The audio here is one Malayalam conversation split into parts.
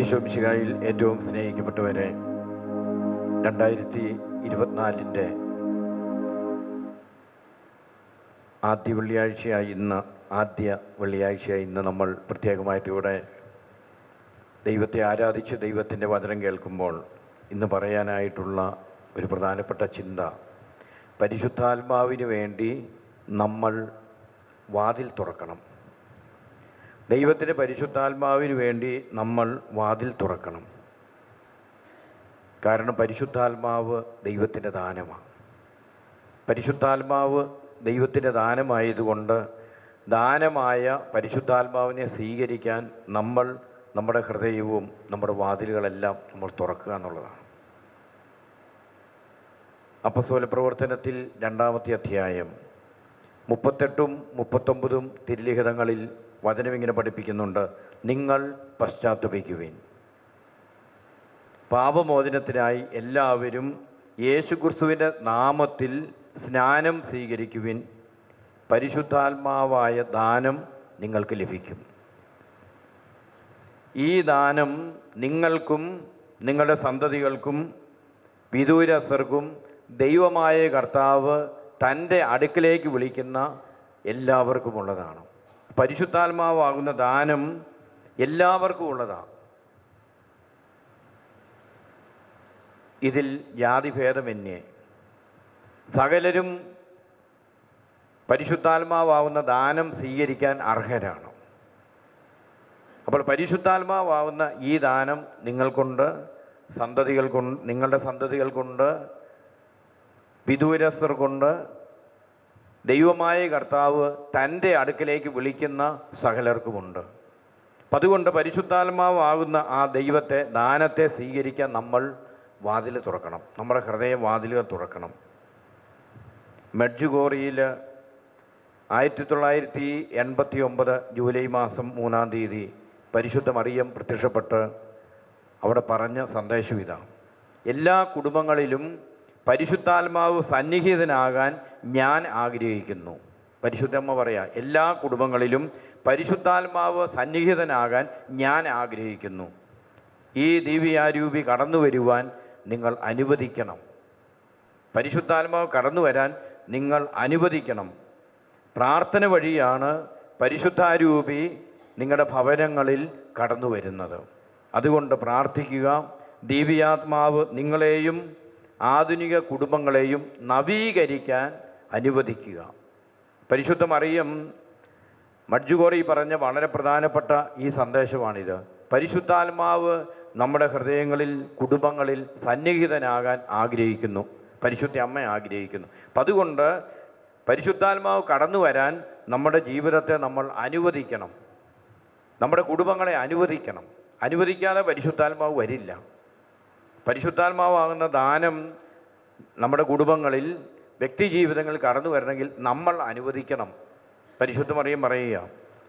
ഈശോ മിശിഹായിൽ ഏറ്റവും സ്നേഹിക്കപ്പെട്ടവരെ രണ്ടായിരത്തി ഇരുപത്തിനാലിന്റെ ആദ്യ വെള്ളിയാഴ്ചയായി ഇന്ന് ആദ്യ വെള്ളിയാഴ്ചയായി ഇന്ന് നമ്മൾ പ്രത്യേകമായിട്ട് ഇവിടെ ദൈവത്തെ ആരാധിച്ച് ദൈവത്തിന്റെ വചനം കേൾക്കുമ്പോൾ ഇന്ന് പറയാനായിട്ടുള്ള ഒരു പ്രധാനപ്പെട്ട ചിന്ത. പരിശുദ്ധാത്മാവിന് വേണ്ടി നമ്മൾ വാതിൽ തുറക്കണം. ദൈവത്തിന്റെ പരിശുദ്ധാത്മാവിന് വേണ്ടി നമ്മൾ വാതിൽ തുറക്കണം. കാരണം പരിശുദ്ധാത്മാവ് ദൈവത്തിന്റെ ദാനമാണ്. പരിശുദ്ധാത്മാവ് ദൈവത്തിന്റെ ദാനമായതുകൊണ്ട് ദാനമായ പരിശുദ്ധാത്മാവിനെ സ്വീകരിക്കാൻ നമ്മൾ നമ്മുടെ ഹൃദയവും നമ്മുടെ വാതിലുകളെല്ലാം നമ്മൾ തുറക്കുക എന്നുള്ളതാണ്. അപ്പസ്വല പ്രവർത്തനത്തിൽ രണ്ടാമത്തെ അധ്യായം മുപ്പത്തെട്ടും മുപ്പത്തൊമ്പതും തിരുലിഖിതങ്ങളിൽ വചനം ഇങ്ങനെ പഠിപ്പിക്കുന്നുണ്ട് നിങ്ങൾ പശ്ചാത്തപിക്കുവിൻ. പാപമോചനത്തിനായി എല്ലാവരും യേശുക്രിസ്തുവിന്റെ നാമത്തിൽ സ്നാനം സ്വീകരിക്കുവിൻ. പരിശുദ്ധാത്മാവായ ദാനം നിങ്ങൾക്ക് ലഭിക്കും. ഈ ദാനം നിങ്ങൾക്കും നിങ്ങളുടെ സന്തതികൾക്കും വിദൂരസ്ഥർക്കും ദൈവമായ കർത്താവ് തന്റെ അടുക്കിലേക്ക് വിളിക്കുന്ന എല്ലാവർക്കുമുള്ളതാണ്. പരിശുദ്ധാത്മാവാകുന്ന ദാനം എല്ലാവർക്കും ഉള്ളതാണ്. ഇതിൽ ജാതിഭേദമന്യേ. സകലരും പരിശുദ്ധാത്മാവാകുന്ന ദാനം സ്വീകരിക്കാൻ അർഹരാണ്. അപ്പോൾ പരിശുദ്ധാത്മാവാകുന്ന ഈ ദാനം നിങ്ങൾക്കുണ്ട് സന്തതികൾ കൊണ്ട് നിങ്ങളുടെ സന്തതികൾ കൊണ്ട് വിദൂരസ്ഥർ കൊണ്ട് ദൈവമായ കർത്താവ് തന്റെ അടുക്കിലേക്ക് വിളിക്കുന്ന സകലർക്കുമുണ്ട്. അപ്പം അതുകൊണ്ട് പരിശുദ്ധാത്മാവാകുന്ന ആ ദൈവത്തെ ദാനത്തെ സ്വീകരിക്കാൻ നമ്മൾ വാതിൽ തുറക്കണം. നമ്മുടെ ഹൃദയം വാതിലുകൾ തുറക്കണം. മെഡ്ജുഗോറിയിൽ ആയിരത്തി തൊള്ളായിരത്തി എൺപത്തി ഒമ്പത് ജൂലൈ മാസം മൂന്നാം തീയതി പരിശുദ്ധ മറിയം പ്രത്യക്ഷപ്പെട്ട് അവിടെ പറഞ്ഞ സന്ദേശം ഇതാണ് എല്ലാ കുടുംബങ്ങളിലും പരിശുദ്ധാത്മാവ് സന്നിഹിതനാകാൻ ഞാൻ ആഗ്രഹിക്കുന്നു. പരിശുദ്ധമ്മ പറയാ എല്ലാ കുടുംബങ്ങളിലും പരിശുദ്ധാത്മാവ് സന്നിഹിതനാകാൻ ഞാൻ ആഗ്രഹിക്കുന്നു. ഈ ദിവ്യാരൂപി കടന്നു വരുവാൻ നിങ്ങൾ അനുവദിക്കണം. പരിശുദ്ധാത്മാവ് കടന്നു വരാൻ നിങ്ങൾ അനുവദിക്കണം. പ്രാർത്ഥന വഴിയാണ് പരിശുദ്ധാരൂപി നിങ്ങളുടെ ഭവനങ്ങളിൽ കടന്നു വരുന്നത്. അതുകൊണ്ട് പ്രാർത്ഥിക്കുക ദിവ്യാത്മാവ് നിങ്ങളെയും ആധുനിക കുടുംബങ്ങളെയും നവീകരിക്കാൻ അനുവദിക്കുക. പരിശുദ്ധ മറിയം മഡ്ജുഗോറി പറഞ്ഞ വളരെ പ്രധാനപ്പെട്ട ഈ സന്ദേശമാണിത്. പരിശുദ്ധാത്മാവ് നമ്മുടെ ഹൃദയങ്ങളിൽ കുടുംബങ്ങളിൽ സന്നിഹിതനാകാൻ ആഗ്രഹിക്കുന്നു. പരിശുദ്ധ അമ്മ ആഗ്രഹിക്കുന്നു. അപ്പം അതുകൊണ്ട് പരിശുദ്ധാത്മാവ് കടന്നു വരാൻ നമ്മുടെ ജീവിതത്തെ നമ്മൾ അനുവദിക്കണം. നമ്മുടെ കുടുംബങ്ങളെ അനുവദിക്കണം. അനുവദിക്കാതെ പരിശുദ്ധാത്മാവ് വരില്ല. പരിശുദ്ധാത്മാവാകുന്ന ദാനം നമ്മുടെ കുടുംബങ്ങളിൽ വ്യക്തി ജീവിതങ്ങൾ കടന്നു വരണമെങ്കിൽ നമ്മൾ അനുവദിക്കണം. പരിശുദ്ധമറിയും പറയുക.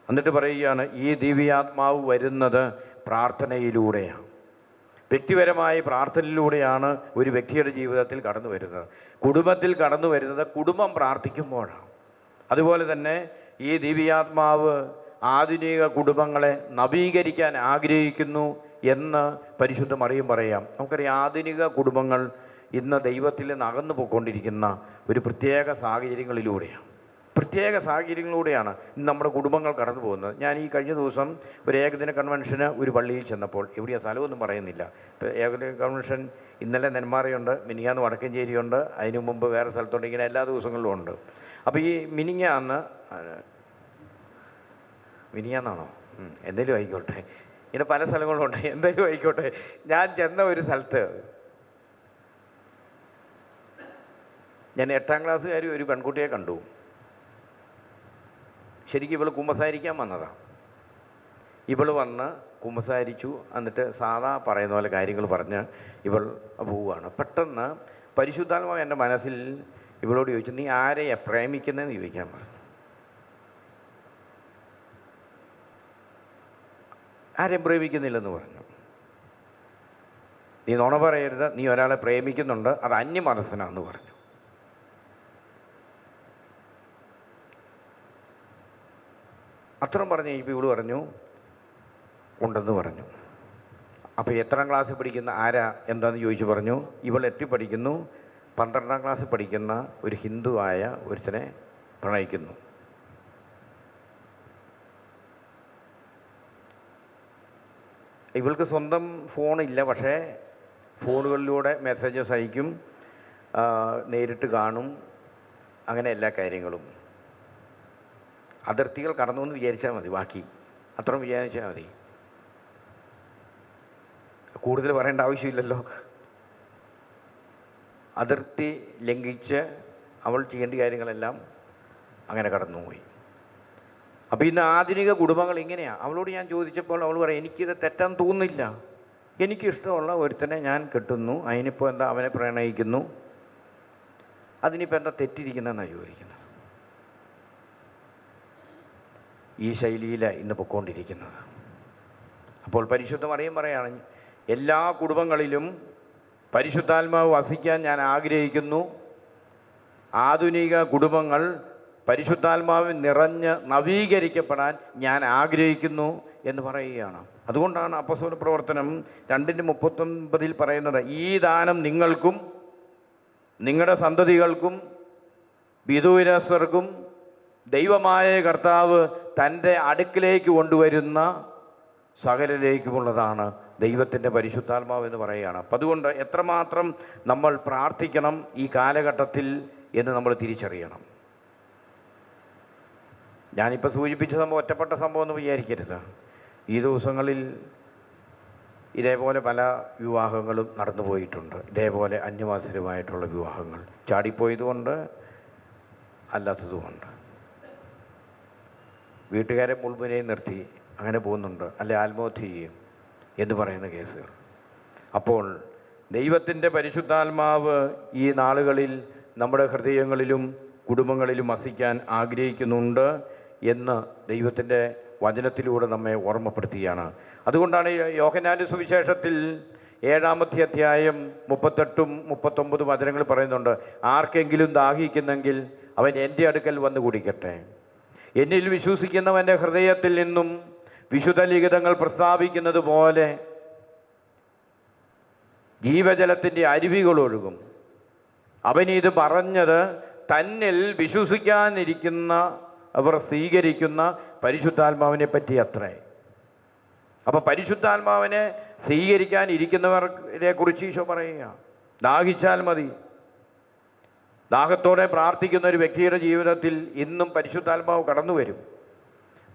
എന്നിട്ട് പറയുകയാണ് ഈ ദിവ്യാത്മാവ് വരുന്നത് പ്രാർത്ഥനയിലൂടെയാണ്. വ്യക്തിപരമായ പ്രാർത്ഥനയിലൂടെയാണ് ഒരു വ്യക്തിയുടെ ജീവിതത്തിൽ കടന്നു വരുന്നത്. കുടുംബത്തിൽ കടന്നു വരുന്നത് കുടുംബം പ്രാർത്ഥിക്കുമ്പോഴാണ്. അതുപോലെ തന്നെ ഈ ദിവ്യാത്മാവ് ആധുനിക കുടുംബങ്ങളെ നവീകരിക്കാൻ ആഗ്രഹിക്കുന്നു എന്ന് പരിശുദ്ധ മറിയും പറയാം. നമുക്കറിയാം ആധുനിക കുടുംബങ്ങൾ ഇന്ന് ദൈവത്തിൽ നിന്ന് അകന്നു പോയിക്കൊണ്ടിരിക്കുന്ന ഒരു പ്രത്യേക സാഹചര്യങ്ങളിലൂടെയാണ്. പ്രത്യേക സാഹചര്യങ്ങളിലൂടെയാണ് ഇന്ന് നമ്മുടെ കുടുംബങ്ങൾ കടന്നു പോകുന്നത്. ഞാൻ ഈ കഴിഞ്ഞ ദിവസം ഒരു ഏകദിന കൺവെൻഷന് ഒരു പള്ളിയിൽ ചെന്നപ്പോൾ എവിടെയാ സ്ഥലമൊന്നും പറയുന്നില്ല. ഏകദിന കൺവെൻഷൻ ഇന്നലെ നെന്മാറയുണ്ട് മിനിങ്ങാന്ന് വടക്കഞ്ചേരിയുണ്ട് അതിനു മുമ്പ് വേറെ സ്ഥലത്തുണ്ട് ഇങ്ങനെ എല്ലാ ദിവസങ്ങളിലും ഉണ്ട്. അപ്പോൾ ഈ മിനിങ്ങ അന്ന് മിനിങ്ങാന്നാണോ എന്തെങ്കിലും ആയിക്കോട്ടെ. ഇങ്ങനെ പല സ്ഥലങ്ങളുണ്ട് എന്തെങ്കിലും ആയിക്കോട്ടെ. ഞാൻ ചെന്ന ഒരു സ്ഥലത്ത് ഞാൻ എട്ടാം ക്ലാസ്സുകാരി ഒരു പെൺകുട്ടിയെ കണ്ടു. ശരിക്കും ഇവൾ കുമ്പസാരിക്കാൻ വന്നതാണ് ഇവൾ വന്ന് കുമ്പസാരിച്ചു എന്നിട്ട് സാധാ പറയുന്ന പോലെ കാര്യങ്ങൾ പറഞ്ഞ് ഇവൾ പോവുകയാണ്. പെട്ടെന്ന് പരിശുദ്ധാത്മാവ് എന്റെ മനസ്സിൽ ഇവളോട് ചോദിച്ചു നീ ആരെയെ പ്രേമിക്കുന്നതെന്ന് ചോദിക്കാൻ പറഞ്ഞു. ആരെയും പ്രേമിക്കുന്നില്ലെന്ന് പറഞ്ഞു. നീ നുണ പറയരുത്. നീ ഒരാളെ പ്രേമിക്കുന്നുണ്ട്. അത് അന്യമനസ്സനാന്ന് പറഞ്ഞു. അത്രയും പറഞ്ഞ് കഴിഞ്ഞപ്പോൾ ഇവൾ പറഞ്ഞു ഉണ്ടെന്ന് പറഞ്ഞു. അപ്പോൾ എത്രാം ക്ലാസ്സിൽ പഠിക്കുന്ന ആരാ എന്താണെന്ന് ചോദിച്ചു പറഞ്ഞു. ഇവൾ എത്തി പഠിക്കുന്നു പന്ത്രണ്ടാം ക്ലാസ്സിൽ പഠിക്കുന്ന ഒരു ഹിന്ദുവായ ഒരുത്തനെ പ്രണയിക്കുന്നു. ഇവൾക്ക് സ്വന്തം ഫോണില്ല പക്ഷേ ഫോണുകളിലൂടെ മെസ്സേജസ് അയക്കും നേരിട്ട് കാണും അങ്ങനെ എല്ലാ കാര്യങ്ങളും. അതിർത്തികൾ കടന്നു എന്ന് വിചാരിച്ചാൽ മതി ബാക്കി അത്രയും വിചാരിച്ചാൽ മതി. കൂടുതൽ പറയേണ്ട ആവശ്യമില്ലല്ലോ. അതിർത്തി ലംഘിച്ച് അവൾ ചെയ്യേണ്ട കാര്യങ്ങളെല്ലാം അങ്ങനെ കടന്നുപോയി. അപ്പോൾ ഇന്ന് ആധുനിക കുടുംബങ്ങൾ ഇങ്ങനെയാണ് അവളോട് ഞാൻ ചോദിച്ചപ്പോൾ അവൾ പറയും എനിക്കിത് തെറ്റാന്ന് തോന്നുന്നില്ല. എനിക്കിഷ്ടമുള്ള ഒരുത്തനെ ഞാൻ കെട്ടുന്നു. അതിനിപ്പോൾ എന്താ അവനെ പ്രണയിക്കുന്നു? അതിനിപ്പോൾ എന്താ തെറ്റിരിക്കുന്നതെന്നാണ് ചോദിക്കുന്നത്? ഈ ശൈലിയിലാണ് ഇന്ന് പൊക്കോണ്ടിരിക്കുന്നത്. അപ്പോൾ പരിശുദ്ധ മറിയം പറയാണ് എല്ലാ കുടുംബങ്ങളിലും പരിശുദ്ധാത്മാവ് വസിക്കാൻ ഞാൻ ആഗ്രഹിക്കുന്നു. ആധുനിക കുടുംബങ്ങൾ പരിശുദ്ധാത്മാവ് നിറഞ്ഞ് നവീകരിക്കപ്പെടാൻ ഞാൻ ആഗ്രഹിക്കുന്നു എന്ന് പറയുകയാണ്. അതുകൊണ്ടാണ് അപ്പസോല പ്രവർത്തനം രണ്ടിന്റെ മുപ്പത്തൊൻപതിൽ പറയുന്നത് ഈ ദാനം നിങ്ങൾക്കും നിങ്ങളുടെ സന്തതികൾക്കും വിദൂരസ്ഥർക്കും ദൈവമായ കർത്താവ് തന്റെ അടുക്കിലേക്ക് കൊണ്ടുവരുന്ന സകലിലേക്കുമുള്ളതാണ് ദൈവത്തിന്റെ പരിശുദ്ധാത്മാവ് എന്ന് പറയുകയാണ്. അപ്പം അതുകൊണ്ട് എത്രമാത്രം നമ്മൾ പ്രാർത്ഥിക്കണം ഈ കാലഘട്ടത്തിൽ എന്ന് നമ്മൾ തിരിച്ചറിയണം. ഞാനിപ്പോൾ സൂചിപ്പിച്ച സംഭവം ഒറ്റപ്പെട്ട സംഭവം എന്ന് വിചാരിക്കരുത്. ഈ ദിവസങ്ങളിൽ ഇതേപോലെ പല വിവാഹങ്ങളും നടന്നു പോയിട്ടുണ്ട്. ഇതേപോലെ അന്യവാസരമായിട്ടുള്ള വിവാഹങ്ങൾ. ചാടിപ്പോയതുകൊണ്ട് അല്ലാത്തതുമുണ്ട് വീട്ടുകാരെ മുൾമുനയിൽ നിർത്തി അങ്ങനെ പോകുന്നുണ്ട്. അല്ലെ ആത്മഹത്യ ചെയ്യും എന്ന് പറയുന്ന കേസുകൾ അപ്പോൾ ദൈവത്തിന്റെ പരിശുദ്ധാത്മാവ് ഈ നാളുകളിൽ നമ്മുടെ ഹൃദയങ്ങളിലും കുടുംബങ്ങളിലും വസിക്കാൻ ആഗ്രഹിക്കുന്നുണ്ട് എന്ന് ദൈവത്തിന്റെ വചനത്തിലൂടെ നമ്മെ ഓർമ്മപ്പെടുത്തുകയാണ് അതുകൊണ്ടാണ് ഈ യോഹന്നാന്റെ സുവിശേഷത്തിൽ ഏഴാമത്തെ അധ്യായം മുപ്പത്തെട്ടും മുപ്പത്തൊമ്പതും വചനങ്ങൾ പറയുന്നുണ്ട് ആർക്കെങ്കിലും ദാഹിക്കുന്നെങ്കിൽ അവൻ എന്റെ അടുക്കൽ വന്ന് കുടിക്കട്ടെ. എന്നിൽ വിശ്വസിക്കുന്നവന്റെ ഹൃദയത്തിൽ നിന്നും വിശുദ്ധ ലിഖിതങ്ങൾ പ്രസ്താവിക്കുന്നത് പോലെ ജീവജലത്തിന്റെ അരുവികൾ ഒഴുകും. അവനിത് പറഞ്ഞത് തന്നിൽ വിശ്വസിക്കാനിരിക്കുന്ന അവർ സ്വീകരിക്കുന്ന പരിശുദ്ധാത്മാവിനെ പറ്റി അത്രേ. അപ്പോൾ പരിശുദ്ധാത്മാവിനെ സ്വീകരിക്കാൻ ഇരിക്കുന്നവരെ കുറിച്ച് ഈശോ പറയുക ദാഹിച്ചാൽ മതി. ദാഹത്തോടെ പ്രാർത്ഥിക്കുന്ന ഒരു വ്യക്തിയുടെ ജീവിതത്തിൽ ഇന്നും പരിശുദ്ധാത്മാവ് കടന്നു വരും.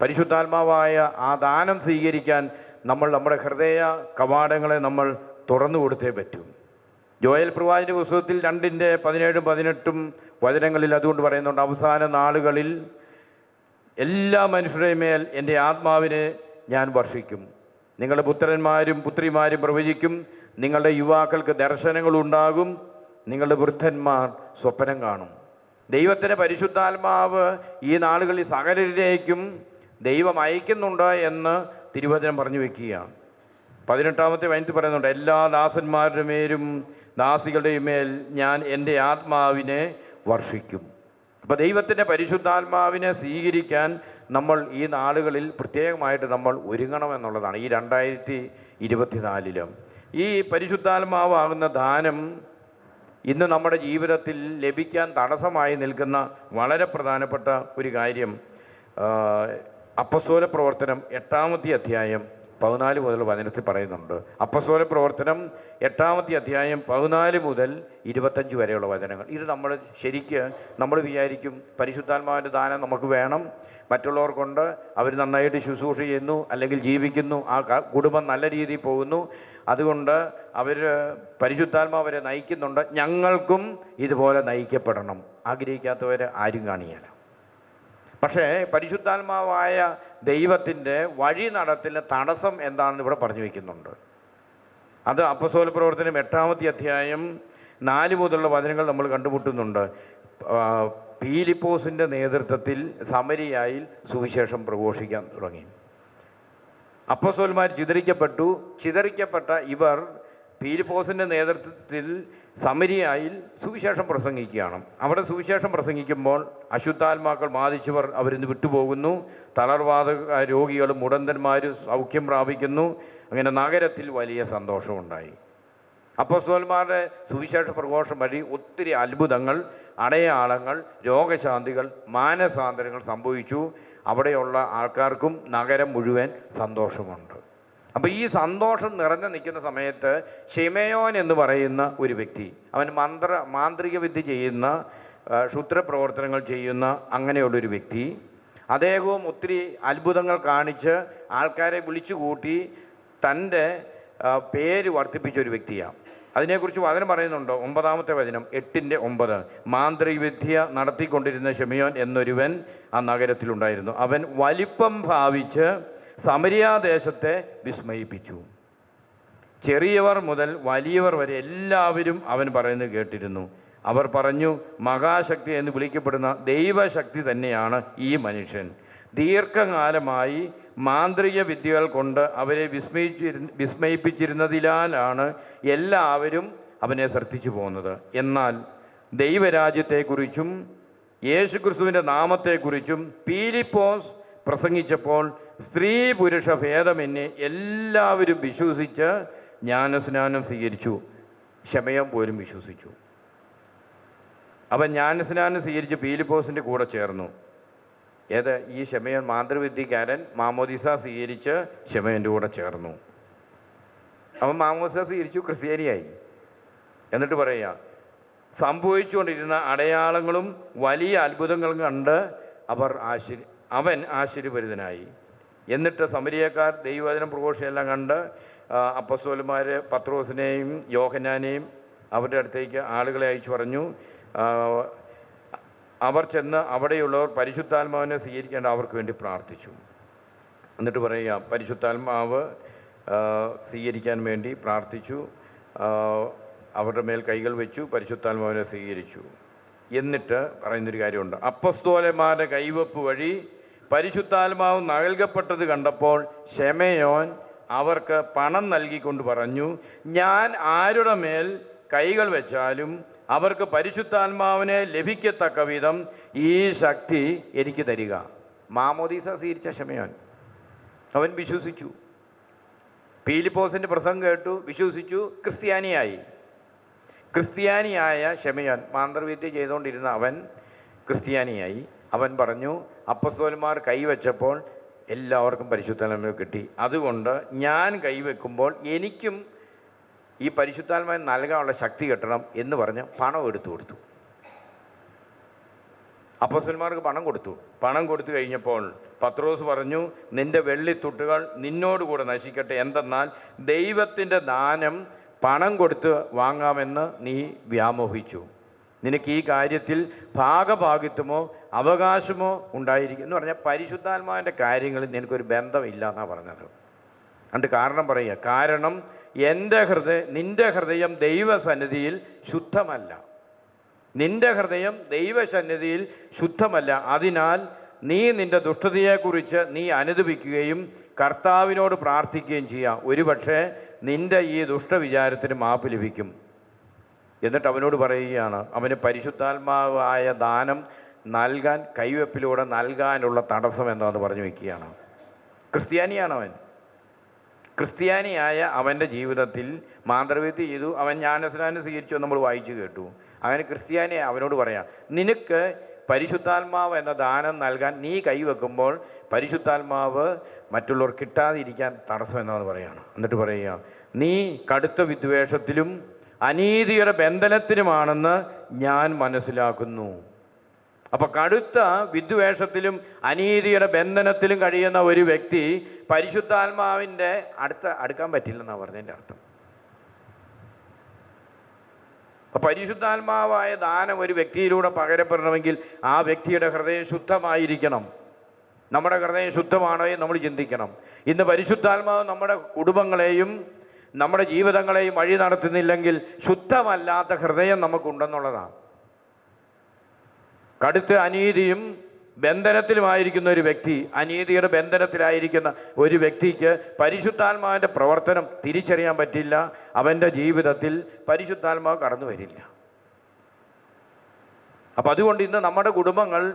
പരിശുദ്ധാത്മാവായ ആ ദാനം സ്വീകരിക്കാൻ നമ്മൾ നമ്മുടെ ഹൃദയ കവാടങ്ങളെ നമ്മൾ തുറന്നു കൊടുത്തേ പറ്റൂ. ജോയൽ പ്രവാചിന്റെ പുസ്തകത്തിൽ രണ്ടിന്റെ പതിനേഴും പതിനെട്ടും വചനങ്ങളിൽ അതുകൊണ്ട് പറയുന്നുണ്ട് അവസാന നാളുകളിൽ എല്ലാ മനുഷ്യരുടെയും മേൽ എന്റെ ആത്മാവിനെ ഞാൻ വർഷിക്കും. നിങ്ങളുടെ പുത്രന്മാരും പുത്രിമാരും പ്രവചിക്കും. നിങ്ങളുടെ യുവാക്കൾക്ക് ദർശനങ്ങളുണ്ടാകും. നിങ്ങളുടെ വൃദ്ധന്മാർ സ്വപ്നം കാണും. ദൈവത്തിന്റെ പരിശുദ്ധാത്മാവ് ഈ നാളുകളിൽ സകലരിലേക്കും ദൈവം അയക്കുന്നുണ്ട് എന്ന് തിരുവചനം പറഞ്ഞു വെക്കുകയാണ്. പതിനെട്ടാമത്തെ വയനത്തിൽ പറയുന്നുണ്ട് എല്ലാ ദാസന്മാരുടെ മേലും ദാസികളുടെയും മേൽ ഞാൻ എന്റെ ആത്മാവിനെ വർഷിക്കും. അപ്പോൾ ദൈവത്തിന്റെ പരിശുദ്ധാത്മാവിനെ സ്വീകരിക്കാൻ നമ്മൾ ഈ നാളുകളിൽ പ്രത്യേകമായിട്ട് നമ്മൾ ഒരുങ്ങണം എന്നുള്ളതാണ് ഈ രണ്ടായിരത്തി ഇരുപത്തിനാലിലും. ഈ പരിശുദ്ധാത്മാവാകുന്ന ദാനം ഇന്ന് നമ്മുടെ ജീവിതത്തിൽ ലഭിക്കാൻ തടസ്സമായി നിൽക്കുന്ന വളരെ പ്രധാനപ്പെട്ട ഒരു കാര്യം അപ്പസോല പ്രവർത്തനം എട്ടാമത്തെ അധ്യായം പതിനാല് മുതൽ വചനത്തിൽ പറയുന്നുണ്ട്. അപ്പസോല പ്രവർത്തനം എട്ടാമത്തെ അധ്യായം പതിനാല് മുതൽ ഇരുപത്തഞ്ച് വരെയുള്ള വചനങ്ങൾ. ഇത് നമ്മൾ ശരിക്ക് നമ്മൾ വിചാരിക്കും പരിശുദ്ധാത്മാവിന്റെ ദാനം നമുക്ക് വേണം മറ്റുള്ളവർക്കുണ്ട് അവർ നന്നായിട്ട് ശുശ്രൂഷ ചെയ്യുന്നു അല്ലെങ്കിൽ ജീവിക്കുന്നു ആ കുടുംബം നല്ല രീതിയിൽ പോകുന്നു അതുകൊണ്ട് അവർ പരിശുദ്ധാത്മാവരെ നയിക്കുന്നുണ്ട്. ഞങ്ങൾക്കും ഇതുപോലെ നയിക്കപ്പെടണം. ആഗ്രഹിക്കാത്തവരെ ആരും കാണിയല്ല പക്ഷേ പരിശുദ്ധാത്മാവായ ദൈവത്തിന്റെ വഴി നടത്തിന് തടസ്സം എന്താണെന്ന് ഇവിടെ പറഞ്ഞു വയ്ക്കുന്നുണ്ട് അത് അപ്പസോല പ്രവർത്തനം എട്ടാമത്തെ അധ്യായം നാല് മുതലുള്ള വചനങ്ങൾ നമ്മൾ കണ്ടുമുട്ടുന്നുണ്ട്. പീലിപ്പോസിന്റെ നേതൃത്വത്തിൽ സമരിയായിൽ സുവിശേഷം പ്രഘോഷിക്കാൻ തുടങ്ങി. അപ്പസോൽമാർ ചിതറിക്കപ്പെട്ടു. ചിതറിക്കപ്പെട്ട ഇവർ പീലിപ്പോസിന്റെ നേതൃത്വത്തിൽ സമരിയായിൽ സുവിശേഷം പ്രസംഗിക്കുകയാണ്. അവിടെ സുവിശേഷം പ്രസംഗിക്കുമ്പോൾ അശുദ്ധാത്മാക്കൾ ബാധിച്ചവർ അവരിന്ന് വിട്ടുപോകുന്നു. തളർവാദ രോഗികളും മുടന്തന്മാരും സൗഖ്യം പ്രാപിക്കുന്നു. അങ്ങനെ നഗരത്തിൽ വലിയ സന്തോഷമുണ്ടായി. അപ്പോസ്തലന്മാരുടെ സുവിശേഷ പ്രഘോഷം വഴി ഒത്തിരി അത്ഭുതങ്ങൾ അടയാളങ്ങൾ രോഗശാന്തികൾ മാനസാന്തരങ്ങൾ സംഭവിച്ചു. അവിടെയുള്ള ആൾക്കാർക്കും നഗരം മുഴുവൻ സന്തോഷമുണ്ട്. അപ്പോൾ ഈ സന്തോഷം നിറഞ്ഞു നിൽക്കുന്ന സമയത്ത് ഷിമയോൻ എന്ന് പറയുന്ന ഒരു വ്യക്തി അവൻ മന്ത്ര മാന്ത്രിക വിദ്യ ചെയ്യുന്ന ക്ഷുദ്രപ്രവർത്തനങ്ങൾ ചെയ്യുന്ന അങ്ങനെയുള്ളൊരു വ്യക്തി അദ്ദേഹവും ഒത്തിരി അത്ഭുതങ്ങൾ കാണിച്ച് ആൾക്കാരെ വിളിച്ചു കൂട്ടി തന്റെ പേര് വർദ്ധിപ്പിച്ച ഒരു വ്യക്തിയാണ്. അതിനെക്കുറിച്ച് വചനം പറയുന്നുണ്ടോ? ഒമ്പതാമത്തെ വചനം എട്ടിന്റെ ഒമ്പത്. മാന്ത്രിക വിദ്യ നടത്തിക്കൊണ്ടിരുന്ന ഷെമിയോൻ എന്നൊരുവൻ ആ നഗരത്തിലുണ്ടായിരുന്നു. അവൻ വലിപ്പം ഭാവിച്ച് സമരിയാദേശത്തെ വിസ്മയിപ്പിച്ചു. ചെറിയവർ മുതൽ വലിയവർ വരെ എല്ലാവരും അവൻ പറയുന്നത് കേട്ടിരുന്നു. അവർ പറഞ്ഞു മഹാശക്തി എന്ന് വിളിക്കപ്പെടുന്ന ദൈവശക്തി തന്നെയാണ് ഈ മനുഷ്യൻ. ദീർഘകാലമായി മാന്ത്രിക വിദ്യകൾ കൊണ്ട് അവരെ വിസ്മയിച്ചിരു വിസ്മയിപ്പിച്ചിരുന്നതിനാലാണ് എല്ലാവരും അവനെ ശ്രദ്ധിച്ചു പോകുന്നത്. എന്നാൽ ദൈവരാജ്യത്തെക്കുറിച്ചും യേശുക്രിസ്തുവിന്റെ നാമത്തെക്കുറിച്ചും പീലിപ്പോസ് പ്രസംഗിച്ചപ്പോൾ സ്ത്രീ പുരുഷ ഭേദമെന്നെ എല്ലാവരും വിശ്വസിച്ച് ജ്ഞാനസ്നാനം സ്വീകരിച്ചു. ക്ഷമയം പോലും വിശ്വസിച്ചു. അവൻ ജ്ഞാനസ്നാനം സ്വീകരിച്ച് പീലിപ്പോസിന്റെ കൂടെ ചേർന്നു. ഏത്? ഈ ക്ഷമയൻ മാതൃവിദ്യക്കാരൻ മാമോദിസ സ്വീകരിച്ച് ക്ഷമയന്റെ കൂടെ ചേർന്നു. അവൻ മാമോസ സ്വീകരിച്ചു ക്രിസ്ത്യാനിയായി. എന്നിട്ട് പറയുക സംഭവിച്ചുകൊണ്ടിരുന്ന അടയാളങ്ങളും വലിയ അത്ഭുതങ്ങളും കണ്ട് അവർ ആശ്ചര്യ അവൻ ആശ്ചര്യഭരിതനായി. എന്നിട്ട് സമരിയക്കാർ ദൈവവചനം പ്രഘോഷയെല്ലാം കണ്ട് അപ്പസ്തോലന്മാർ പത്രോസിനെയും യോഹനാനെയും അവരുടെ അടുത്തേക്ക് ആളുകളെ അയച്ചു പറഞ്ഞു. അവർ ചെന്ന് അവിടെയുള്ളവർ പരിശുദ്ധാത്മാവിനെ സ്വീകരിക്കേണ്ട അവർക്ക് വേണ്ടി പ്രാർത്ഥിച്ചു. എന്നിട്ട് പറയുക പരിശുദ്ധാത്മാവ് സ്വീകരിക്കാൻ വേണ്ടി പ്രാർത്ഥിച്ചു. അവരുടെ മേൽ കൈകൾ വെച്ചു പരിശുദ്ധാത്മാവിനെ സ്വീകരിച്ചു. എന്നിട്ട് പറയുന്നൊരു കാര്യമുണ്ട്. അപ്പസ്തോലന്മാരുടെ കൈവപ്പ് വഴി പരിശുദ്ധാത്മാവ് നൽകപ്പെട്ടത് കണ്ടപ്പോൾ ഷെമയോൻ അവർക്ക് പണം നൽകിക്കൊണ്ട് പറഞ്ഞു ഞാൻ ആരുടെ മേൽ കൈകൾ വെച്ചാലും അവർക്ക് പരിശുദ്ധാത്മാവിനെ ലഭിക്കത്തക്ക വിധം ഈ ശക്തി എനിക്ക് തരിക. മാമോദീസ സ്വീകരിച്ച ക്ഷമയോൻ അവൻ വിശ്വസിച്ചു. പീലിപ്പോസിന്റെ പ്രസംഗം കേട്ടു വിശ്വസിച്ചു ക്രിസ്ത്യാനിയായി. ക്രിസ്ത്യാനിയായ ഷെമയോൻ മാന്ത്രവീദ്യ ചെയ്തുകൊണ്ടിരുന്ന അവൻ ക്രിസ്ത്യാനിയായി. അവൻ പറഞ്ഞു അപ്പസ്തോന്മാർ കൈവച്ചപ്പോൾ എല്ലാവർക്കും പരിശുദ്ധാത്മ കിട്ടി. അതുകൊണ്ട് ഞാൻ കൈവെക്കുമ്പോൾ എനിക്കും ഈ പരിശുദ്ധാത്മാവ് നൽകാനുള്ള ശക്തി കിട്ടണം എന്ന് പറഞ്ഞ് പണം എടുത്തു കൊടുത്തു. അപ്പസ്വന്മാർക്ക് പണം കൊടുത്തു. പണം കൊടുത്തു കഴിഞ്ഞപ്പോൾ പത്രോസ് പറഞ്ഞു നിന്റെ വെള്ളിത്തുട്ടുകൾ നിന്നോടുകൂടെ നശിക്കട്ടെ. എന്തെന്നാൽ ദൈവത്തിന്റെ ദാനം പണം കൊടുത്ത് വാങ്ങാമെന്ന് നീ വ്യാമോഹിച്ചു. നിനക്ക് ഈ കാര്യത്തിൽ ഭാഗഭാഗിത്വമോ അവകാശമോ ഉണ്ടായിരിക്കും. എന്ന് പറഞ്ഞാൽ പരിശുദ്ധാത്മാവിന്റെ കാര്യങ്ങളിൽ നിനക്കൊരു ബന്ധമില്ല എന്നാണ് പറഞ്ഞത്. അതുകൊണ്ട് കാരണം പറയുക. കാരണം എന്റെ ഹൃദയം നിന്റെ ഹൃദയം ദൈവസന്നിധിയിൽ ശുദ്ധമല്ല. നിന്റെ ഹൃദയം ദൈവസന്നിധിയിൽ ശുദ്ധമല്ല. അതിനാൽ നീ നിന്റെ ദുഷ്ടതയെക്കുറിച്ച് നീ അനുദപിക്കുകയും കർത്താവിനോട് പ്രാർത്ഥിക്കുകയും ചെയ്യാം. ഒരുപക്ഷെ നിന്റെ ഈ ദുഷ്ടവിചാരത്തിന് മാപ്പ് ലഭിക്കും. എന്നിട്ട് അവനോട് പറയുകയാണ് അവന് പരിശുദ്ധാത്മാവായ ദാനം നൽകാൻ കൈവെപ്പിലൂടെ നൽകാനുള്ള തടസ്സം എന്താണെന്ന് പറഞ്ഞു വയ്ക്കുകയാണ് ക്രിസ്ത്യാനിയാണ് അവൻ. ക്രിസ്ത്യാനിയായ അവന്റെ ജീവിതത്തിൽ മാന്ത്രവിദ്യ ചെയ്തു. അവൻ ജ്ഞാനസ്നാനം സ്വീകരിച്ചു നമ്മൾ വായിച്ചു കേട്ടു. അങ്ങനെ ക്രിസ്ത്യാനി അവനോട് പറയാം നിനക്ക് പരിശുദ്ധാത്മാവ് എന്ന ദാനം നൽകാൻ നീ കൈവെക്കുമ്പോൾ പരിശുദ്ധാത്മാവ് മറ്റുള്ളവർ കിട്ടാതിരിക്കാൻ തടസ്സം എന്നാണ് പറയുകയാണ് എന്നിട്ട് പറയുക നീ കടുത്ത വിദ്വേഷത്തിലും അനീതിയുടെ ബന്ധനത്തിനുമാണെന്ന് ഞാൻ മനസ്സിലാക്കുന്നു. അപ്പോൾ കടുത്ത വിദ്വേഷത്തിലും അനീതിയുടെ ബന്ധനത്തിലും കഴിയുന്ന ഒരു വ്യക്തി പരിശുദ്ധാത്മാവിന്റെ അടുത്ത് അടുക്കാൻ പറ്റില്ലെന്നാണ് പറഞ്ഞതിന്റെ അർത്ഥം അപ്പൊ പരിശുദ്ധാത്മാവായ ദാനം ഒരു വ്യക്തിയിലൂടെ പകരപ്പെടണമെങ്കിൽ ആ വ്യക്തിയുടെ ഹൃദയം ശുദ്ധമായിരിക്കണം. നമ്മുടെ ഹൃദയം ശുദ്ധമാണോ എന്ന് നമ്മൾ ചിന്തിക്കണം. ഇന്ന് പരിശുദ്ധാത്മാവ് നമ്മുടെ കുടുംബങ്ങളെയും നമ്മുടെ ജീവിതങ്ങളെയും വഴി നടത്തുന്നില്ലെങ്കിൽ ശുദ്ധമല്ലാത്ത ഹൃദയം നമുക്കുണ്ടെന്നുള്ളതാണ്. കടുത്ത അനീതിയും ബന്ധനത്തിലുമായിരിക്കുന്ന ഒരു വ്യക്തി അനീതിയുടെ ബന്ധനത്തിലായിരിക്കുന്ന ഒരു വ്യക്തിക്ക് പരിശുദ്ധാത്മാവിന്റെ പ്രവർത്തനം തിരിച്ചറിയാൻ പറ്റില്ല. അവന്റെ ജീവിതത്തിൽ പരിശുദ്ധാത്മാവ് കടന്നു വരില്ല. അപ്പം അതുകൊണ്ട് ഇന്ന് നമ്മുടെ കുടുംബങ്ങൾ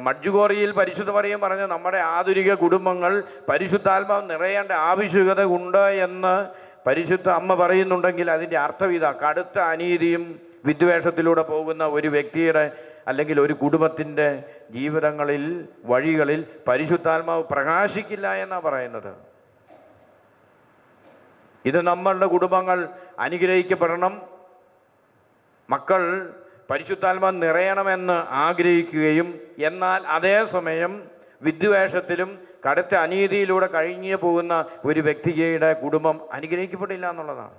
മഡ്ജുകോറിയിൽ പരിശുദ്ധ പറയും പറഞ്ഞ നമ്മുടെ ആധുനിക കുടുംബങ്ങൾ പരിശുദ്ധാത്മാവ് നിറയേണ്ട ആവശ്യകത ഉണ്ട് എന്ന് പരിശുദ്ധ അമ്മ പറയുന്നുണ്ടെങ്കിൽ അതിന്റെ അർത്ഥം ഇതാ. കടുത്ത അനീതിയും വിദ്വേഷത്തിലൂടെ പോകുന്ന ഒരു വ്യക്തിയുടെ അല്ലെങ്കിൽ ഒരു കുടുംബത്തിന്റെ ജീവിതങ്ങളിൽ വഴികളിൽ പരിശുദ്ധാത്മാവ് പ്രകാശിക്കില്ല എന്നാണ് പറയുന്നത്. ഇത് നമ്മളുടെ കുടുംബങ്ങൾ അനുഗ്രഹിക്കപ്പെടണം. മക്കൾ പരിശുദ്ധാത്മാവ് നിറയണമെന്ന് ആഗ്രഹിക്കുകയും എന്നാൽ അതേസമയം വിദ്വേഷത്തിലും കടുത്ത അനീതിയിലൂടെ കഴിഞ്ഞു പോകുന്ന ഒരു വ്യക്തിയുടെ കുടുംബം അനുഗ്രഹിക്കപ്പെടില്ല എന്നുള്ളതാണ്.